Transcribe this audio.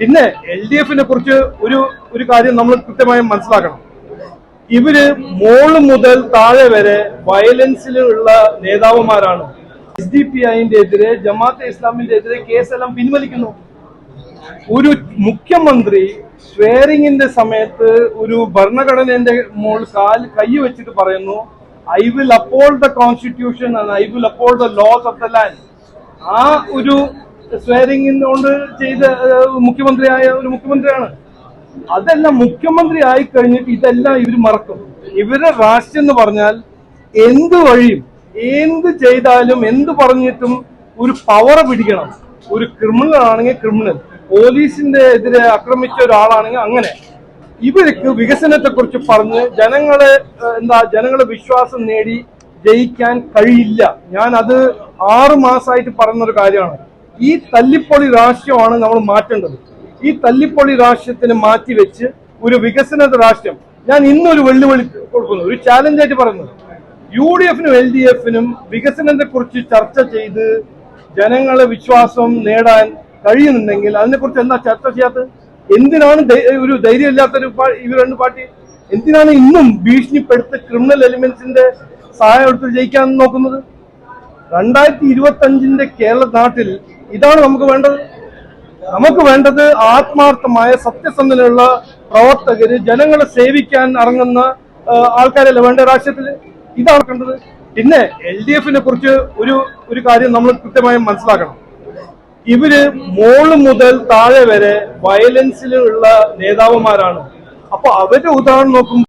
പിന്നെ L D എഫിനെ കുറിച്ച് ഒരു ഒരു കാര്യം നമ്മൾ കൃത്യമായും മനസ്സിലാക്കണം. ഇവർ മോൾ മുതൽ താഴെ വരെ വയലൻസിലുള്ള നേതാവുമാരാണ് എസ് ഡി പി ഐന്റെ എതിരെ ജമാഅത്തെ ഇസ്ലാമിന്റെ എതിരെ കേസെല്ലാം പിൻവലിക്കുന്നു. ഒരു മുഖ്യമന്ത്രി സ്വേറിങ്ങിന്റെ സമയത്ത് ഒരു ഭരണഘടനന്റെ മോൾ കാൽ കൈ വെച്ചിട്ട് പറയുന്നു I will uphold the constitution and I will uphold the laws of the land ആ ഒരു സ്വേറിങ്ങിനോട് ചെയ്ത മുഖ്യമന്ത്രിയായ ഒരു മുഖ്യമന്ത്രിയാണ്. അതെല്ലാം മുഖ്യമന്ത്രി ആയി കഴിഞ്ഞിട്ട് ഇതെല്ലാം ഇവർ മറക്കും. ഇവരുടെ രാഷ്ട്രീയം എന്ന് പറഞ്ഞാൽ എന്ത് വഴിയും എന്ത് ചെയ്താലും എന്ത് പറഞ്ഞിട്ടും ഒരു പവർ പിടിക്കണം. ഒരു ക്രിമിനൽ ആണെങ്കിൽ ക്രിമിനൽ പോലീസിന്റെ എതിരെ ആക്രമിച്ച ഒരാളാണെങ്കിൽ അങ്ങനെ. ഇവർക്ക് വികസനത്തെ കുറിച്ച് പറഞ്ഞ് ജനങ്ങളെ എന്താ ജനങ്ങളെ വിശ്വാസം നേടി ജയിക്കാൻ കഴിയില്ല. ഞാൻ അത് ആറു മാസമായിട്ട് ഒരു കാര്യമാണ്. ഈ തല്ലിപ്പൊളി രാഷ്ട്രീയമാണ് നമ്മൾ മാറ്റേണ്ടത്. ഈ തല്ലിപ്പൊളി മാറ്റി വെച്ച് ഒരു വികസന രാഷ്ട്രം ഞാൻ ഇന്നൊരു വെല്ലുവിളി കൊടുക്കുന്നു ഒരു ചാലഞ്ച് ആയിട്ട് പറയുന്നത്. യു ഡി എഫിനും എൽ ഡി എഫിനും വികസനത്തെ കുറിച്ച് ചർച്ച ചെയ്ത് ജനങ്ങളെ വിശ്വാസം നേടാൻ കഴിയുന്നുണ്ടെങ്കിൽ അതിനെക്കുറിച്ച് എന്താ ചർച്ച ചെയ്യാത്തത്? എന്തിനാണ് ഒരു ധൈര്യമില്ലാത്തൊരു ഇവർ രണ്ട് പാർട്ടി? എന്തിനാണ് ഇന്നും ഭീഷണിപ്പെടുത്ത് ക്രിമിനൽ എലിമെന്റ്സിന്റെ സഹായം എടുത്ത് ജയിക്കാൻ നോക്കുന്നത്? രണ്ടായിരത്തി ഇരുപത്തി അഞ്ചിന്റെ കേരള നാട്ടിൽ ഇതാണ് നമുക്ക് വേണ്ടത്. നമുക്ക് വേണ്ടത് ആത്മാർത്ഥമായ സത്യസന്ധനുള്ള പ്രവർത്തകര് ജനങ്ങളെ സേവിക്കാൻ ഇറങ്ങുന്ന ആൾക്കാരല്ലേ വേണ്ട രാഷ്ട്രീയത്തിൽ? ഇതാണ് കണ്ടത്. പിന്നെ എൽ ഡി എഫിനെ കുറിച്ച് ഒരു ഒരു കാര്യം നമ്മൾ കൃത്യമായി മനസ്സിലാക്കണം. ഇവർ മോൾ മുതൽ താഴെ വരെ വയലൻസിലുള്ള നേതാവുമാരാണ് അപ്പൊ അവരുടെ ഉദാഹരണം നോക്കുമ്പോൾ